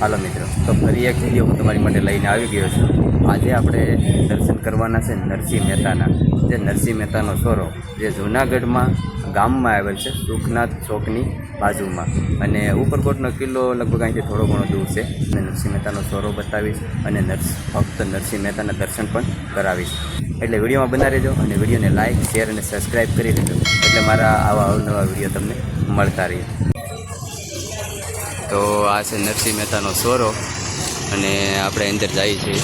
હાલો મિત્રો, તો ફરી એક વીડિયો હું તમારી માટે લઈને આવી ગયો છું. આજે આપણે દર્શન કરવાના છે નરસિંહ મહેતાના. જે નરસિંહ મહેતાનો છોરો, જે જૂનાગઢમાં ગામમાં આવેલ છે, સુખનાથ ચોકની બાજુમાં. અને ઉપરકોટનો કિલ્લો લગભગ અહીંથી થોડો ઘણો દૂર છે. અને નરસિંહ મહેતાનો છોરો બતાવીશ અને નર્સ ફક્ત નરસિંહ મહેતાના દર્શન પણ કરાવીશ. એટલે વિડીયોમાં બના રહેજો અને વિડીયોને લાઇક શેર અને સબસ્ક્રાઈબ કરી લેજો. એટલે મારા આવા અવનવા વીડિયો તમને મળતા રહે તો આ છે નરસિંહ મહેતાનો સોરો અને આપણે અંદર જઈએ છીએ.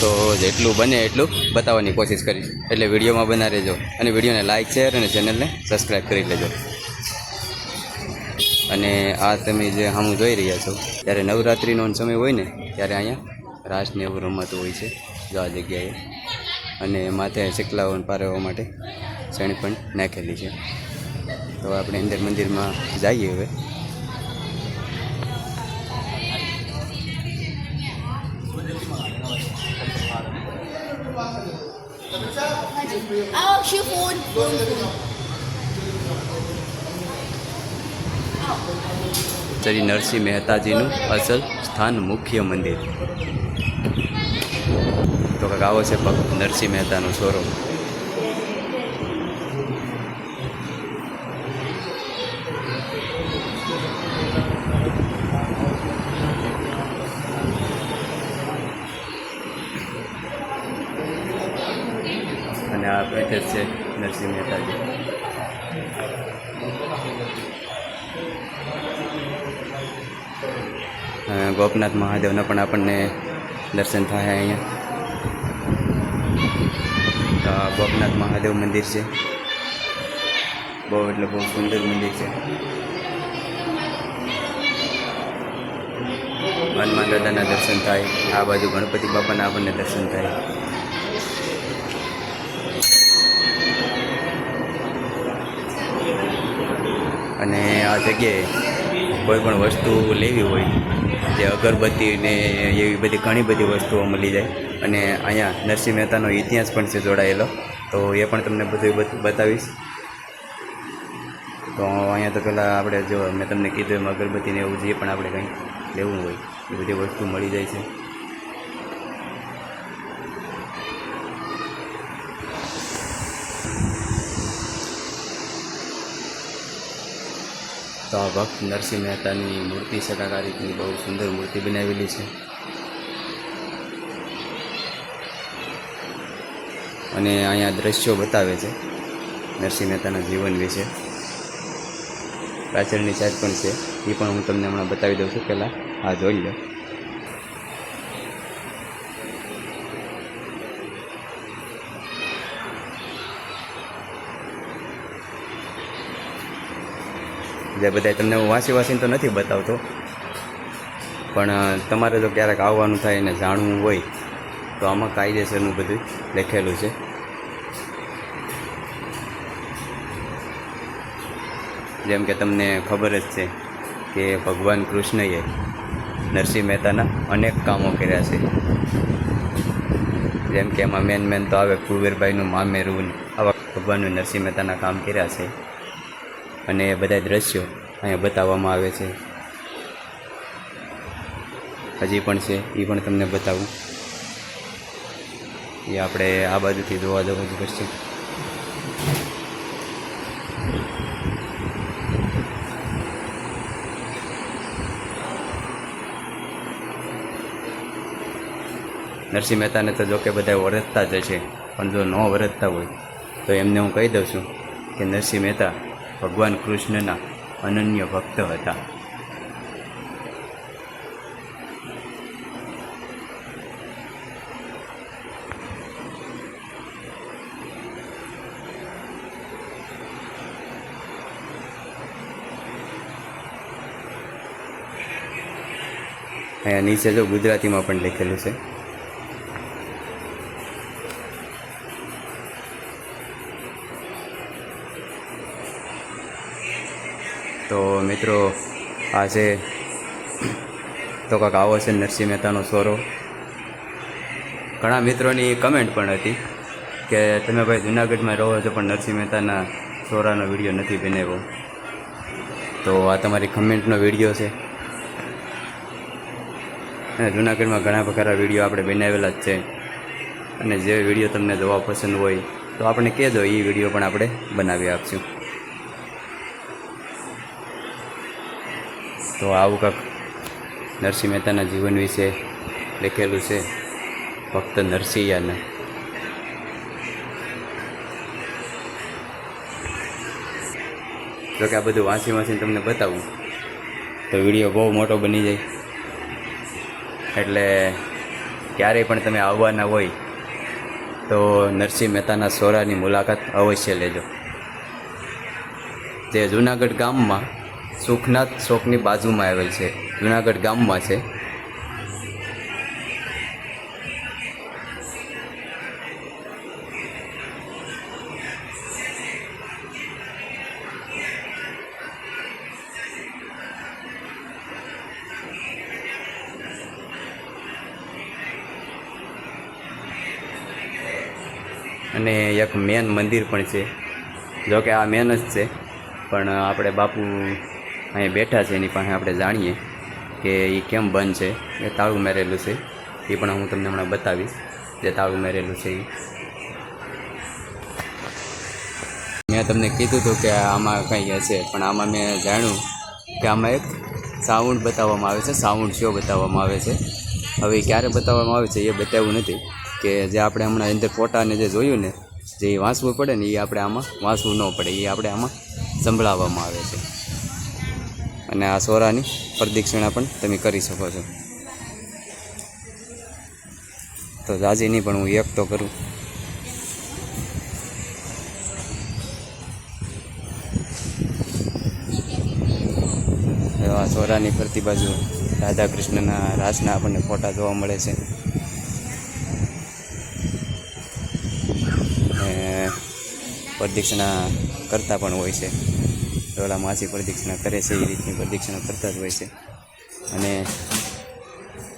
તો જેટલું બને એટલું બતાવવાની કોશિશ કરીશ. એટલે વિડીયોમાં બના રહેજો અને વિડીયોને લાઇક શેર અને ચેનલને સબસ્ક્રાઈબ કરી લેજો. અને આ તમે જે સામું જોઈ રહ્યા છો ત્યારે નવરાત્રિનો સમય હોય ને, ત્યારે અહીંયા રાસને એવું રમતું હોય છે, જો આ જગ્યાએ. અને માથે શીકલાઓ પારવા માટે શેણી પણ નાખેલી છે. તો આપણે અંદર મંદિરમાં જઈએ હવે. આવો અક્ષય ફોન ફોન શ્રી નરસિંહ મહેતાજીનું અસલ સ્થાન મુખ્ય મંદિર. તો કાંઈક આવો છે નરસિંહ મહેતાનો સોરો. અને આ પેકેજ છે નરસિંહ મહેતાજી. ગોપનાથ મહાદેવના પણ આપણને દર્શન થાય અહીંયા. આ ગોપનાથ મહાદેવ મંદિર છે. બહુ, એટલે બહુ સુંદર મંદિર છે. હનુમાન દાદાના દર્શન થાય, આ બાજુ ગણપતિ બાપાના આપણને દર્શન થાય. અને આ જગ્યાએ કોઈ પણ વસ્તુ લેવી હોય, જે અગરબત્તી ને એવી બધી ઘણી બધી વસ્તુઓ મળી જાય. અને અહીંયા નરસિંહ મહેતાનો ઇતિહાસ પણ છે જોડાયેલો, તો એ પણ તમને બધું બતાવીશ. તો અહીંયા તો પહેલાં આપણે જો મેં તમને કીધું એમ અગરબત્તીને એવું જે પણ આપણે કંઈ લેવું હોય, એ બધી વસ્તુ મળી જાય છે. તો આ ભક્ત નરસિંહ મહેતાની મૂર્તિ સદાકારીની બહુ સુંદર મૂર્તિ બનાવેલી છે. અને અહીંયા દ્રશ્યો બતાવે છે નરસિંહ મહેતાના જીવન વિશે. પાછળની સાઈડ પણ છે, એ પણ હું તમને હમણાં બતાવી દઉં છું, પહેલાં આ જોઈ લો. જે બધા તમને હું વાંચી વાંચીને તો નથી બતાવતો. પણ તમારે જો ક્યારેક આવવાનું થાય અને જાણવું હોય, તો આમાં કાયદેસરનું બધું લખેલું છે. જેમ કે તમને ખબર જ છે કે ભગવાન કૃષ્ણએ નરસિંહ મહેતાના અનેક કામો કર્યા છે. જેમ કે એમાં મેન મેન તો આવે કુબેરભાઈનું મામેરું ને આવા ભગવાનનું નરસિંહ મહેતાના કામ કર્યા છે. અને એ બધા દ્રશ્યો અહીંયા બતાવવામાં આવે છે. હજી પણ છે, એ પણ તમને બતાવું. એ આપણે આ બાજુથી જોવા જવું જ પડશે. નરસિંહ મહેતાને તો જોકે બધા વરતતા જ છે પણ જો ન વરતતા હોય, તો એમને હું કહી દઉં છું કે નરસિંહ મહેતા ભગવાન કૃષ્ણના અનન્ય ભક્ત હતા. અહીંયા નીચે જો ગુજરાતીમાં પણ લખેલું છે. તો મિત્રો આ છે તો કાંક આવો છે નરસિંહ મહેતાનો સોરો ઘણા મિત્રોની કમેન્ટ પણ હતી કે તમે ભાઈ જુનાગઢમાં રહો છો પણ નરસિંહ મહેતાના સોરાનો વીડિયો નથી બનાવ્યો. તો આ તમારી કમેન્ટનો વીડિયો છે. અને જુનાગઢમાં ઘણા પ્રકારના વીડિયો આપણે બનાવેલા જ છે. અને જે વીડિયો તમને જોવા પસંદ હોય તો આપણે કહેજો એ વીડિયો પણ આપણે બનાવી આપશું. તો આવું કંઈક નરસિંહ મહેતાના જીવન વિશે લખેલું છે. ફક્ત નરસિંહયાના. જોકે આ બધું વાંચી વાંચીને તમને બતાવું, તો વીડિયો બહુ મોટો બની જાય. એટલે ક્યારેય પણ તમે આવવાના હોય, તો નરસિંહ મહેતાના સોરાની મુલાકાત અવશ્ય લેજો. જે જુનાગઢ ગામમાં સુખનાથ ચોકની બાજુમાં આવેલ છે. જુનાગઢ ગામમાં છે. અને એક મેન મંદિર પણ છે. જો કે આ મેન જ છે. પણ આપણે બાપુ અહીંયા બેઠા છે, એની પાસે આપણે જાણીએ કે એ કેમ બંધ છે, એ તાળું મેરેલું છે, એ પણ હું તમને હમણાં બતાવીશ જે તાળું મેરેલું છે એ મેં તમને કીધું હતું કે આમાં કંઈ હશે પણ આમાં મેં જાણ્યું કે આમાં એક સાઉન્ડ બતાવવામાં આવે છે, સાઉન્ડ શો બતાવવામાં આવે છે. હવે ક્યારે બતાવવામાં આવે છે એ બતાવ્યું નથી કે જે આપણે હમણાં અંદર ફોટાને જે જોયું ને, જે એ વાંચવું પડે ને એ આપણે આમાં વાંચવું ન પડે એ આપણે આમાં સંભળાવવામાં આવે છે. અને આ સોરાની પ્રદક્ષિણા પણ તમે કરી શકો છો. તો જાજીની પણ હું એક તો કરું. આ સોરાની ફરતી બાજુ રાધા કૃષ્ણના રાસના આપણને ફોટા જોવા મળે છે. પ્રદક્ષિણા કરતા પણ હોય છે. ડોલા માસી પ્રદક્ષિણા કરે છે, એ રીતની પ્રદક્ષિણા કરતા જ હોય છે. અને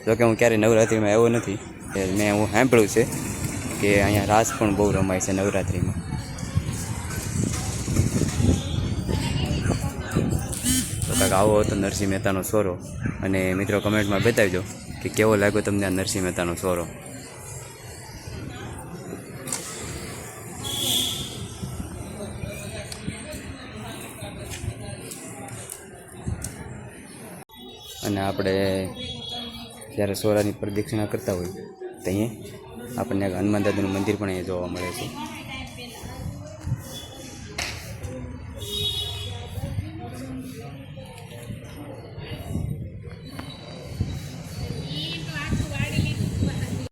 જોકે હું ક્યારેય નવરાત્રિમાં આવ્યો નથી કે મેં હું સાંભળ્યું છે કે અહીંયા રાસ પણ બહુ રમાય છે નવરાત્રિમાં. તો કાંઈક આવો હતો નરસિંહ મહેતાનો સોરો અને મિત્રો કમેન્ટમાં બતાવજો કે કેવો લાગ્યો તમને આ નરસિંહ મહેતાનો સોરો અને આપણે જ્યારે સોરાની પ્રદક્ષિણા કરતા હોય, તો અહીંયા આપણને હનુમાન દાદાનું મંદિર પણ અહીંયા જોવા મળે છે.